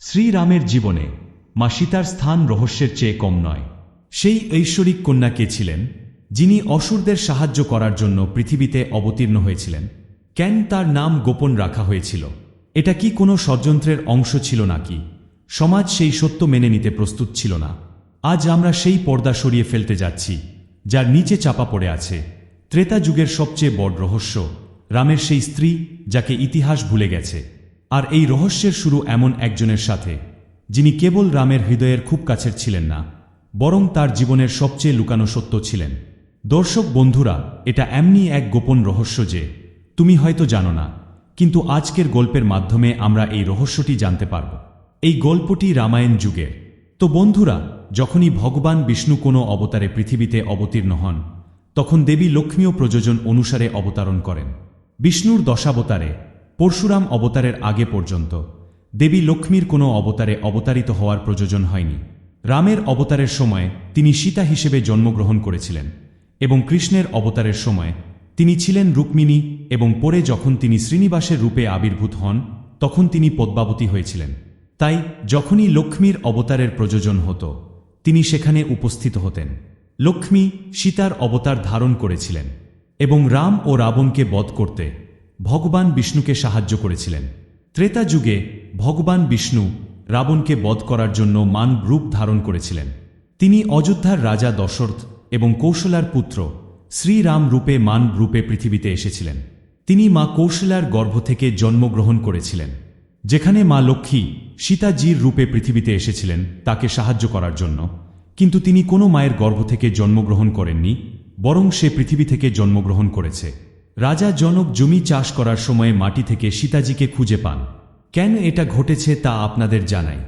শ্রীরামের জীবনে মা সীতার স্থান রহস্যের চেয়ে কম নয়। সেই ঐশ্বরিক কন্যা কে ছিলেন, যিনি অসুরদের সাহায্য করার জন্য পৃথিবীতে অবতীর্ণ হয়েছিলেন। কেন তার নাম গোপন রাখা হয়েছিল? এটা কি কোনো ষড়যন্ত্রের অংশ ছিল নাকি? সমাজ সেই সত্য মেনে নিতে প্রস্তুত ছিল না। আজ আমরা সেই পর্দা সরিয়ে ফেলতে যাচ্ছি, যার নিচে চাপা পড়ে আছে। ত্রেতা যুগের সবচেয়ে বড় রহস্য, রামের সেই স্ত্রী যাকে ইতিহাস ভুলে গেছে। আর এই রহস্যের শুরু এমন একজনের সাথে, যিনি কেবল রামের হৃদয়ের খুব কাছের ছিলেন না, বরং তার জীবনের সবচেয়ে লুকানো সত্য ছিলেন। দর্শক বন্ধুরা, এটা এমনি এক গোপন রহস্য যে, তুমি হয়তো জানো না, কিন্তু আজকের গল্পের মাধ্যমে আমরা এই রহস্যটি জানতে পারব। এই গল্পটি রামায়ণ যুগের তো বন্ধুরা, যখনই ভগবান বিষ্ণু কোনো অবতারে পৃথিবীতে অবতীর্ণ হন, তখন দেবী লক্ষ্মীও প্রযোজন অনুসারে অবতারণ করেন। বিষ্ণুর দশাবতারে পরশুরাম অবতারের আগে পর্যন্ত। দেবী লক্ষ্মীর কোনো অবতারে অবতারিত হওয়ার প্রয়োজন হয়নি। রামের অবতারের সময় তিনি সীতা হিসেবে জন্মগ্রহণ করেছিলেন এবং কৃষ্ণের অবতারের সময় তিনি ছিলেন রুক্মিণী এবং পরে যখন তিনি শ্রীনিবাসের রূপে আবির্ভূত হন, তখন তিনি পদ্মাবতী হয়েছিলেন। তাই যখনই লক্ষ্মীর অবতারের প্রযোজন হতো, তিনি সেখানে উপস্থিত হতেন। লক্ষ্মী সীতার অবতার ধারণ করেছিলেন এবং রাম ও রাবণকে বধ করতে ভগবান বিষ্ণুকে সাহায্য করেছিলেন। ত্রেতা যুগে ভগবান বিষ্ণু রাবণকে বধ করার জন্য মান রূপ ধারণ করেছিলেন। তিনি অযোধ্যার রাজা দশরথ এবং কৌশলার পুত্র শ্রীরাম রূপে মান রূপে পৃথিবীতে এসেছিলেন। তিনি মা কৌশলার গর্ভ থেকে জন্মগ্রহণ করেছিলেন। যেখানে মা লক্ষ্মী সীতাজির রূপে পৃথিবীতে এসেছিলেন তাকে সাহায্য করার জন্য। কিন্তু তিনি কোনো মায়ের গর্ভ থেকে জন্মগ্রহণ করেননি, বরং সে পৃথিবী থেকে জন্মগ্রহণ করেছে। রাজা জনক জমি চাষ করার সময় মাটি থেকে সীতাজিকে খুঁজে পান। কেন এটা ঘটেছে তা আপনাদের জানাই।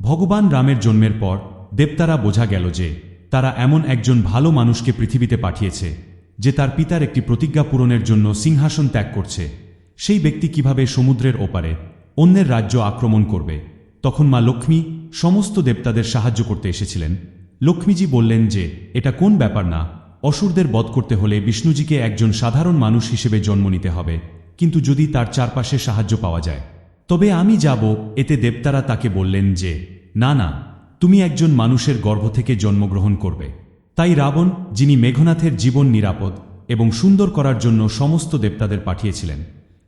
ভগবান রামের জন্মের পর দেবতারা বোঝা গেল যে তারা এমন একজন ভালো মানুষকে পৃথিবীতে পাঠিয়েছে, যে তার পিতার একটি প্রতিজ্ঞা পূরণের জন্য সিংহাসন ত্যাগ করছে। সেই ব্যক্তি কীভাবে সমুদ্রের ওপারে অন্যের রাজ্য আক্রমণ করবে? তখন মা লক্ষ্মী সমস্ত দেবতাদের সাহায্য করতে এসেছিলেন। লক্ষ্মীজি বললেন যে, এটা কোন ব্যাপার না অসুরদের বধ করতে হলে বিষ্ণুজিকে একজন সাধারণ মানুষ হিসেবে জন্ম নিতে হবে, কিন্তু যদি তার চারপাশে সাহায্য পাওয়া যায়। তবে আমি যাব, এতে দেবতারা তাকে বললেন যে, না না, তুমি একজন মানুষের গর্ভ থেকে জন্মগ্রহণ করবে। তাই রাবণ, যিনি মেঘনাথের জীবন নিরাপদ এবং সুন্দর করার জন্য সমস্ত দেবতাদের পাঠিয়েছিলেন,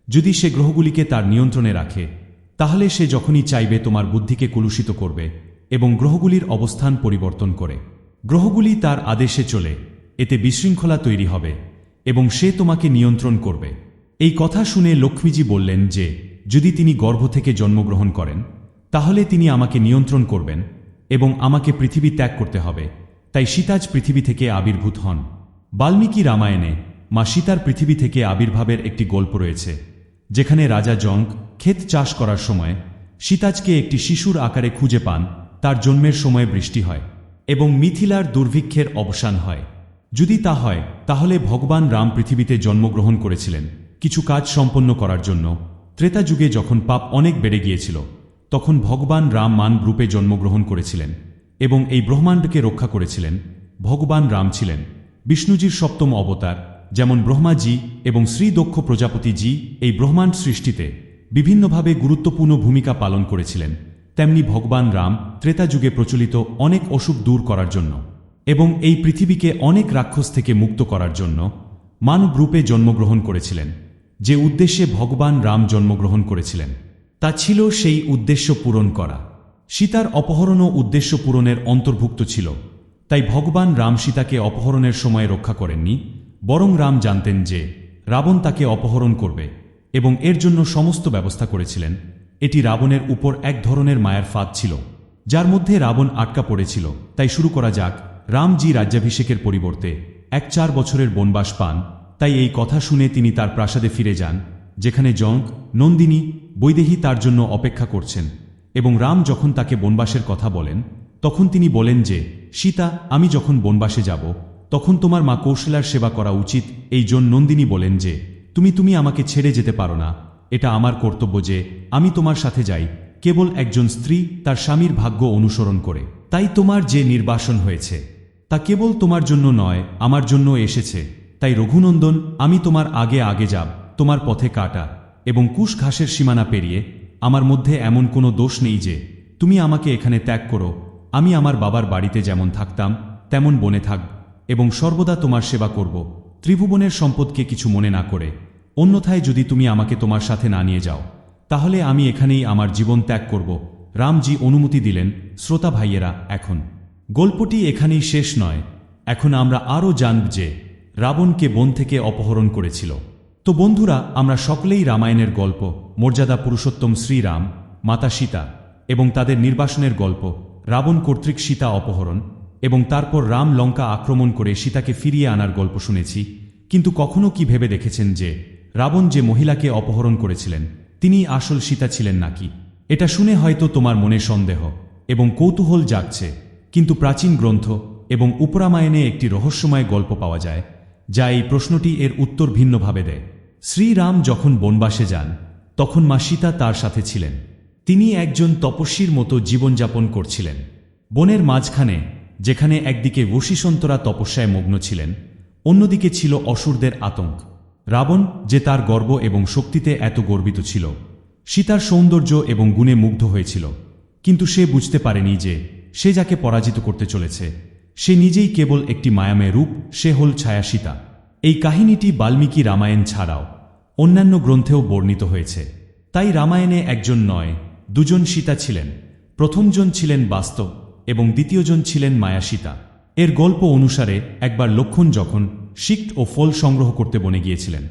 যদি সে গ্রহগুলিকে তার নিয়ন্ত্রণে রাখে, তাহলে সে যখনই চাইবে তোমার বুদ্ধিকে কলুষিত করবে এবং গ্রহগুলির অবস্থান পরিবর্তন করে। গ্রহগুলি তার আদেশে চলে এতে বিশৃঙ্খলা তৈরি হবে এবং সে তোমাকে নিয়ন্ত্রণ করবে। এই কথা শুনে লক্ষ্মীজি বললেন যে, যদি তিনি গর্ভ থেকে জন্মগ্রহণ করেন, তাহলে তিনি আমাকে নিয়ন্ত্রণ করবেন এবং আমাকে পৃথিবী ত্যাগ করতে হবে। তাই সীতাজ পৃথিবী থেকে আবির্ভূত হন। বাল্মীকি রামায়ণে মা সীতার পৃথিবী থেকে আবির্ভাবের একটি গল্প রয়েছে, যেখানে রাজা জঙ্ক ক্ষেত চাষ করার সময় সীতাজকে একটি শিশুর আকারে খুঁজে পান, তার জন্মের সময় বৃষ্টি হয় এবং মিথিলার দুর্ভিক্ষের অবসান হয়। যদি তা হয়, তাহলে ভগবান রাম পৃথিবীতে জন্মগ্রহণ করেছিলেন। কিছু কাজ সম্পন্ন করার জন্য। ত্রেতা যুগে যখন পাপ অনেক বেড়ে গিয়েছিল, তখন ভগবান রাম মান রূপে জন্মগ্রহণ করেছিলেন এবং এই ব্রহ্মাণ্ডকে রক্ষা করেছিলেন। ভগবান রাম ছিলেন বিষ্ণুজির সপ্তম অবতার, যেমন ব্রহ্মাজি এবং শ্রীদক্ষ প্রজাপতিজি এই ব্রহ্মাণ্ড সৃষ্টিতে বিভিন্নভাবে গুরুত্বপূর্ণ ভূমিকা পালন করেছিলেন। তেমনি ভগবান রাম ত্রেতা যুগে প্রচলিত অনেক অসুখ দূর করার জন্য। এবং এই পৃথিবীকে অনেক রাক্ষস থেকে মুক্ত করার জন্য মানব রূপে জন্মগ্রহণ করেছিলেন, যে উদ্দেশ্যে ভগবান রাম জন্মগ্রহণ করেছিলেন। তা ছিল সেই উদ্দেশ্য পূরণ করা। সীতার অপহরণও উদ্দেশ্য পূরণের অন্তর্ভুক্ত ছিল। তাই ভগবান রাম সীতাকে অপহরণের সময় রক্ষা করেননি, বরং রাম জানতেন যে রাবণ তাকে অপহরণ করবে এবং এর জন্য সমস্ত ব্যবস্থা করেছিলেন। এটি রাবণের উপর এক ধরনের মায়ার ফাঁদ ছিল, যার মধ্যে রাবণ আটকা পড়েছিল। তাই শুরু করা যাক রামজি রাজ্যাভিষেকের পরিবর্তে এক চার বছরের বনবাস পান, তাই এই কথা শুনে তিনি তার প্রাসাদে ফিরে যান, যেখানে জঙ্ক, নন্দিনী, বৈদেহী তার জন্য অপেক্ষা করছেন এবং রাম যখন তাকে বনবাসের কথা বলেন, তখন তিনি বলেন যে, সীতা, আমি যখন বনবাসে যাব, তখন তোমার মা কৌশলার সেবা করা উচিত এই জন নন্দিনী বলেন যে, তুমি তুমি আমাকে ছেড়ে যেতে পারো না। এটা আমার কর্তব্য যে, আমি তোমার সাথে যাই, কেবল একজন স্ত্রী তার স্বামীর ভাগ্য অনুসরণ করে। তাই তোমার যে নির্বাসন হয়েছে তা কেবল তোমার জন্য নয়, আমার জন্য এসেছে। তাই রঘুনন্দন, আমি তোমার আগে আগে যাব, তোমার পথে কাটা, এবং কুশ ঘাসের সীমানা পেরিয়ে, আমার মধ্যে এমন কোনো দোষ নেই যে, তুমি আমাকে এখানে ত্যাগ করো। আমি আমার বাবার বাড়িতে যেমন থাকতাম, তেমন বনে থাক, এবং সর্বদা তোমার সেবা করব। ত্রিভুবনের সম্পদকে কিছু মনে না করে। অন্যথায় যদি তুমি আমাকে তোমার সাথে না নিয়ে যাও, তাহলে আমি এখানেই আমার জীবন ত্যাগ করব। রামজি অনুমতি দিলেন, শ্রোতা ভাইয়েরা, এখন। গল্পটি এখানেই শেষ নয়। এখন আমরা আরও জানব যে রাবণকে বন থেকে অপহরণ করেছিল। তো বন্ধুরা, আমরা সকলেই রামায়ণের গল্প, মর্যাদা পুরুষোত্তম শ্রীরাম, মাতা সীতা এবং তাদের নির্বাসনের গল্প, রাবণ কর্তৃক সীতা অপহরণ এবং তারপর রাম লঙ্কা আক্রমণ করে সীতাকে ফিরিয়ে আনার গল্প শুনেছি। কিন্তু কখনো কি ভেবে দেখেছেন যে রাবণ যে মহিলাকে অপহরণ করেছিলেন তিনি আসল সীতা ছিলেন নাকি? এটা শুনে হয়তো তোমার মনে সন্দেহ এবং কৌতূহল জাগছে। কিন্তু প্রাচীন গ্রন্থ এবং উপরামায়ণে একটি রহস্যময় গল্প পাওয়া যায়, যা এই প্রশ্নটি এর উত্তর ভিন্নভাবে দেয়। শ্রীরাম যখন বনবাসে যান, তখন মা সীতা তার সাথে ছিলেন। তিনি একজন তপস্বীর মতো জীবনযাপন করছিলেন। বনের মাঝখানে, যেখানে একদিকে বশিসন্তরা তপস্যায় মগ্ন ছিলেন, অন্যদিকে ছিল অসুরদের আতঙ্ক। রাবণ, যে তার গর্ব এবং শক্তিতে এত গর্বিত ছিল, সীতার সৌন্দর্য এবং গুণে মুগ্ধ হয়েছিল, কিন্তু সে বুঝতে পারেনি যে সে যাকে পরাজিত করতে চলেছে। সে নিজেই কেবল একটি মায়াময় রূপ, সে হল ছায়া সীতা এই কাহিনীটি বাল্মীকি রামায়ণ ছাড়াও অন্যান্য গ্রন্থেও বর্ণিত হয়েছে। তাই রামায়ণে একজন নয়, দুজন সীতা ছিলেন। প্রথমজন ছিলেন বাস্তব এবং দ্বিতীয়জন ছিলেন মায়া সীতা এর গল্প অনুসারে একবার লক্ষণ যখন শিক্ট ও ফল সংগ্রহ করতে বনে গিয়েছিলেন,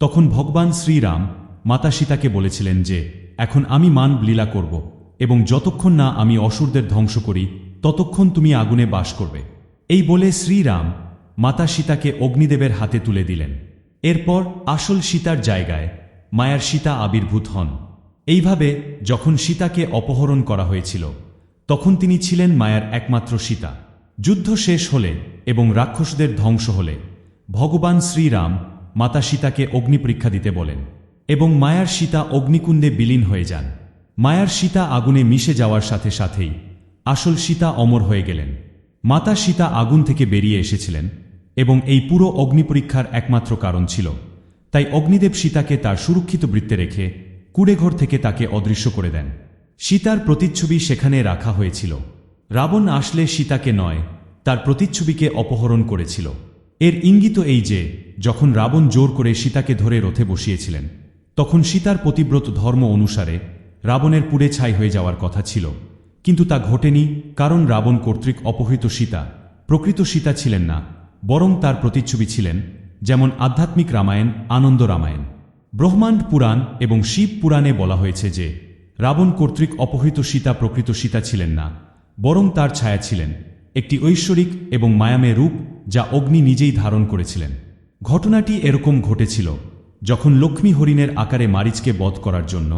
তখন ভগবান শ্রীরাম মাতা সীতাকে বলেছিলেন যে, এখন আমি মান লীলা করব। এবং যতক্ষণ না আমি অসুরদের ধ্বংস করি, ততক্ষণ তুমি আগুনে বাস করবে। এই বলে শ্রীরাম মাতা সীতাকে অগ্নিদেবের হাতে তুলে দিলেন। এরপর আসল সীতার জায়গায় মায়ার সীতা আবির্ভূত হন। এইভাবে যখন সীতাকে অপহরণ করা হয়েছিল, তখন তিনি ছিলেন মায়ার একমাত্র সীতা। যুদ্ধ শেষ হলে এবং রাক্ষসদের ধ্বংস হলে ভগবান শ্রীরাম মাতা সীতাকে অগ্নিপরীক্ষা দিতে বলেন এবং মায়ার সীতা অগ্নিকুণ্ডে বিলীন হয়ে যান। মায়ার সীতা আগুনে মিশে যাওয়ার সাথে সাথেই আসল সীতা অমর হয়ে গেলেন। মাতা সীতা আগুন থেকে বেরিয়ে এসেছিলেন এবং এই পুরো অগ্নিপরীক্ষার একমাত্র কারণ ছিল। তাই অগ্নিদেব সীতাকে তার সুরক্ষিত বৃত্তে রেখে কুড়েঘর থেকে তাকে অদৃশ্য করে দেন। সীতার প্রতিচ্ছবি সেখানে রাখা হয়েছিল। রাবণ আসলে সীতাকে নয়, তার প্রতিচ্ছবিকে অপহরণ করেছিল। এর ইঙ্গিত এই যে, যখন রাবণ জোর করে সীতাকে ধরে রথে বসিয়েছিলেন, তখন সীতার পতিব্রত ধর্ম অনুসারে রাবণের পুড়ে ছাই হয়ে যাওয়ার কথা ছিল, কিন্তু তা ঘটেনি কারণ রাবণ কর্তৃক অপহৃত সীতা। প্রকৃত সীতা ছিলেন না, বরং তার প্রতিচ্ছবি ছিলেন যেমন আধ্যাত্মিক রামায়ণ, আনন্দ রামায়ণ। ব্রহ্মাণ্ড পুরাণ এবং শিব পুরাণে বলা হয়েছে যে, রাবণ কর্তৃক অপহৃত সীতা প্রকৃত সীতা ছিলেন না, বরং তার ছায়া ছিলেন, একটি ঐশ্বরিক এবং মায়ামে রূপ যা অগ্নি নিজেই ধারণ করেছিলেন। ঘটনাটি এরকম ঘটেছিল, যখন লক্ষ্মী হরিণের আকারে মারিচকে বধ করার জন্য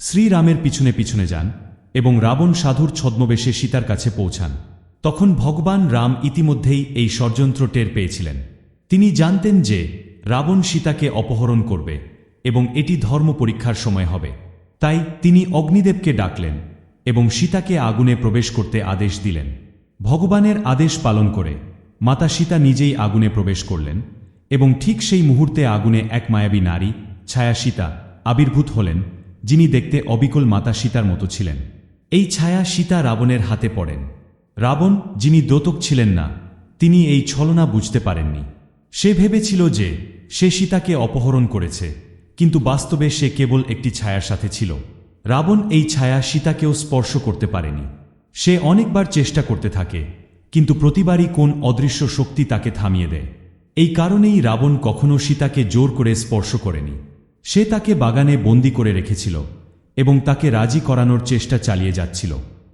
শ্রীরামের পিছনে পিছনে যান এবং রাবণ সাধুর ছদ্মবেশে সীতার কাছে পৌঁছান। তখন ভগবান রাম ইতিমধ্যেই এই ষড়যন্ত্র টের পেয়েছিলেন। তিনি জানতেন যে রাবণ সীতাকে অপহরণ করবে এবং এটি ধর্ম পরীক্ষার সময় হবে। তাই তিনি অগ্নিদেবকে ডাকলেন এবং সীতাকে আগুনে প্রবেশ করতে আদেশ দিলেন। ভগবানের আদেশ পালন করে মাতা সীতা নিজেই আগুনে প্রবেশ করলেন এবং ঠিক সেই মুহূর্তে আগুনে এক মায়াবী নারী, ছায়া সীতা, আবির্ভূত হলেন যিনি দেখতে অবিকল মাতা সীতার মতো ছিলেন। এই ছায়া সীতা রাবণের হাতে পড়েন। রাবণ, যিনি দোতক ছিলেন না, তিনি এই ছলনা বুঝতে পারেননি। সে ভেবেছিল যে, সে সীতাকে অপহরণ করেছে, কিন্তু বাস্তবে সে কেবল একটি ছায়ার সাথে ছিল। রাবণ এই ছায়া সীতাকেও স্পর্শ করতে পারেনি। সে অনেকবার চেষ্টা করতে থাকে, কিন্তু প্রতিবারই কোন অদৃশ্য শক্তি তাকে থামিয়ে দেয়। এই কারণেই রাবণ কখনো সীতাকে জোর করে স্পর্শ করেনি। সে তাকে বাগানে বন্দি করে রেখেছিল এবং তাকে রাজি করানোর চেষ্টা চালিয়ে যাচ্ছিল।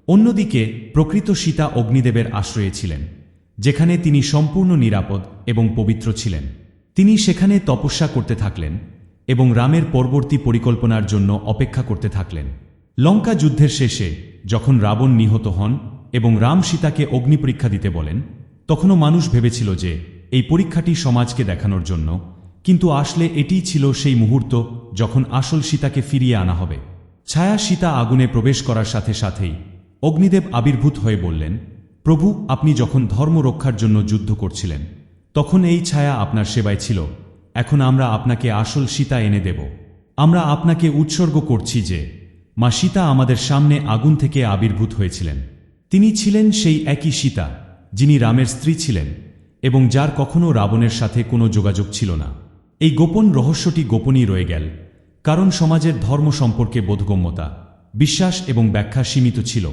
অন্যদিকে প্রকৃত সীতা অগ্নিদেবের আশ্রয়ে ছিলেন, যেখানে তিনি সম্পূর্ণ নিরাপদ এবং পবিত্র ছিলেন। তিনি সেখানে তপস্যা করতে থাকলেন এবং রামের পরবর্তী পরিকল্পনার জন্য অপেক্ষা করতে থাকলেন। লঙ্কা যুদ্ধের শেষে যখন রাবণ নিহত হন এবং রাম সীতাকে অগ্নিপরীক্ষা দিতে বলেন, তখনও মানুষ ভেবেছিল যে এই পরীক্ষাটি সমাজকে দেখানোর জন্য কিন্তু আসলে এটিই ছিল সেই মুহূর্ত যখন আসল সীতাকে ফিরিয়ে আনা হবে। ছায়া সীতা আগুনে প্রবেশ করার সাথে সাথেই অগ্নিদেব আবির্ভূত হয়ে বললেন, প্রভু, আপনি যখন ধর্ম রক্ষার জন্য যুদ্ধ করছিলেন, তখন এই ছায়া আপনার সেবায় ছিল। এখন আমরা আপনাকে আসল সীতা এনে দেব। আমরা আপনাকে উৎসর্গ করছি যে, মা সীতা আমাদের সামনে আগুন থেকে আবির্ভূত হয়েছিলেন। তিনি ছিলেন সেই একই সীতা, যিনি রামের স্ত্রী ছিলেন এবং যার কখনো রাবণের সাথে কোনো যোগাযোগ ছিল না। এই গোপন রহস্যটি গোপনই রয়ে গেল, কারণ সমাজের ধর্ম সম্পর্কে বোধগম্যতা, বিশ্বাস এবং ব্যাখ্যা সীমিত ছিল।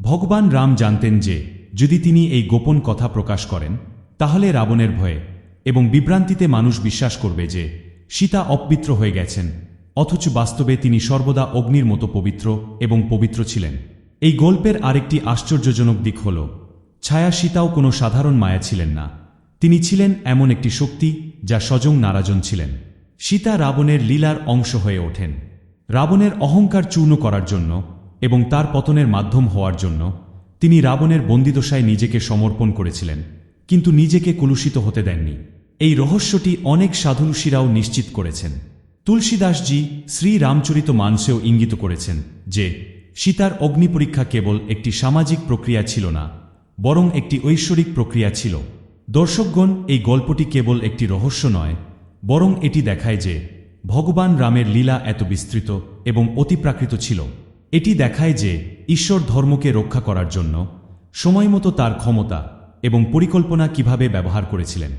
ভগবান রাম জানতেন যে, যদি তিনি এই গোপন কথা প্রকাশ করেন, তাহলে রাবণের ভয়ে এবং বিভ্রান্তিতে মানুষ বিশ্বাস করবে যে, সীতা অপবিত্র হয়ে গেছেন, অথচ বাস্তবে তিনি সর্বদা অগ্নির মতো পবিত্র এবং পবিত্র ছিলেন। এই গল্পের আরেকটি আশ্চর্যজনক দিক হল, ছায়া সীতাও কোনো সাধারণ মায়া ছিলেন না। তিনি ছিলেন এমন একটি শক্তি যা স্বজং নারাজন ছিলেন। সীতা রাবণের লীলার অংশ হয়ে ওঠেন। রাবণের অহংকার চূর্ণ করার জন্য এবং তার পতনের মাধ্যম হওয়ার জন্য তিনি রাবণের বন্দিদশায় নিজেকে সমর্পণ করেছিলেন, কিন্তু নিজেকে কলুষিত হতে দেননি। এই রহস্যটি অনেক সাধুষীরাও নিশ্চিত করেছেন। তুলসীদাসজি শ্রী রামচরিত মানসেও ইঙ্গিত করেছেন যে, সীতার অগ্নিপরীক্ষা কেবল একটি সামাজিক প্রক্রিয়া ছিল না, বরং একটি ঐশ্বরিক প্রক্রিয়া ছিল। দর্শকগণ, এই গল্পটি কেবল একটি রহস্য নয়, বরং এটি দেখায় যে ভগবান রামের লীলা এত বিস্তৃত এবং অতিপ্রাকৃত ছিল। এটি দেখায় যে ঈশ্বর ধর্মকে রক্ষা করার জন্য সময়মতো তার ক্ষমতা এবং পরিকল্পনা কীভাবে ব্যবহার করেছিলেন।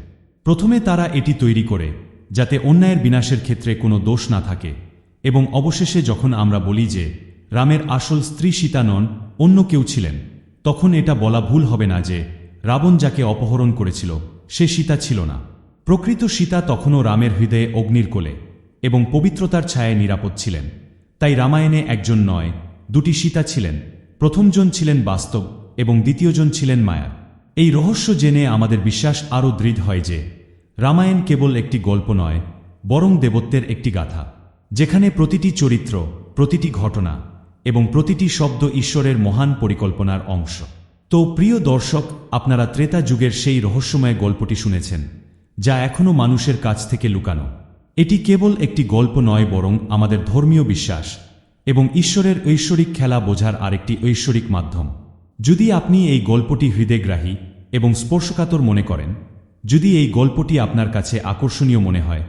প্রথমে তারা এটি তৈরি করে, যাতে অন্যায়ের বিনাশের ক্ষেত্রে কোনো দোষ না থাকে এবং অবশেষে যখন আমরা বলি যে রামের আসল স্ত্রী সীতা নন অন্য কেউ ছিলেন, তখন এটা বলা ভুল হবে না যে রাবণ যাকে অপহরণ করেছিল, সে সীতা ছিল না। প্রকৃত সীতা তখনও রামের হৃদয়ে অগ্নির কোলে এবং পবিত্রতার ছায়ায় নিরাপদ ছিলেন। তাই রামায়ণে একজন নয়, দুটি সীতা ছিলেন। প্রথমজন ছিলেন বাস্তব এবং দ্বিতীয়জন ছিলেন মায়া। এই রহস্য জেনে আমাদের বিশ্বাস আরও দৃঢ় হয় যে, রামায়ণ কেবল একটি গল্প নয়, বরং দেবত্বের একটি গাথা, যেখানে প্রতিটি চরিত্র, প্রতিটি ঘটনা এবং প্রতিটি শব্দ ঈশ্বরের মহান পরিকল্পনার অংশ। তো প্রিয় দর্শক, আপনারা ত্রেতা যুগের সেই রহস্যময় গল্পটি শুনেছেন, যা এখনও মানুষের কাছ থেকে লুকানো। এটি কেবল একটি গল্প নয় বরং আমাদের ধর্মীয় বিশ্বাস এবং ঈশ্বরের ঐশ্বরিক খেলা বোঝার আরেকটি ঐশ্বরিক মাধ্যম। যদি আপনি এই গল্পটি হৃদয়গ্রাহী এবং স্পর্শকাতর মনে করেন, যদি এই গল্পটি আপনার কাছে আকর্ষণীয় মনে হয়,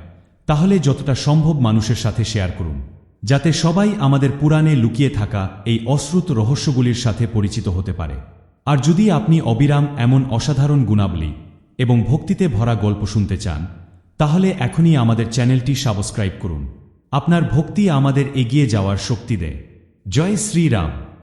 তাহলে যতটা সম্ভব মানুষের সাথে শেয়ার করুন, যাতে সবাই আমাদের পুরাণে লুকিয়ে থাকা এই অশ্রুত রহস্যগুলির সাথে পরিচিত হতে পারে। আর যদি আপনি অবিরাম এমন অসাধারণ গুণাবলী এবং ভক্তিতে ভরা গল্প শুনতে চান, তাহলে এখনই আমাদের চ্যানেলটি সাবস্ক্রাইব করুন। আপনার ভক্তি আমাদের এগিয়ে যাওয়ার শক্তি দেয়। জয় শ্রীরাম।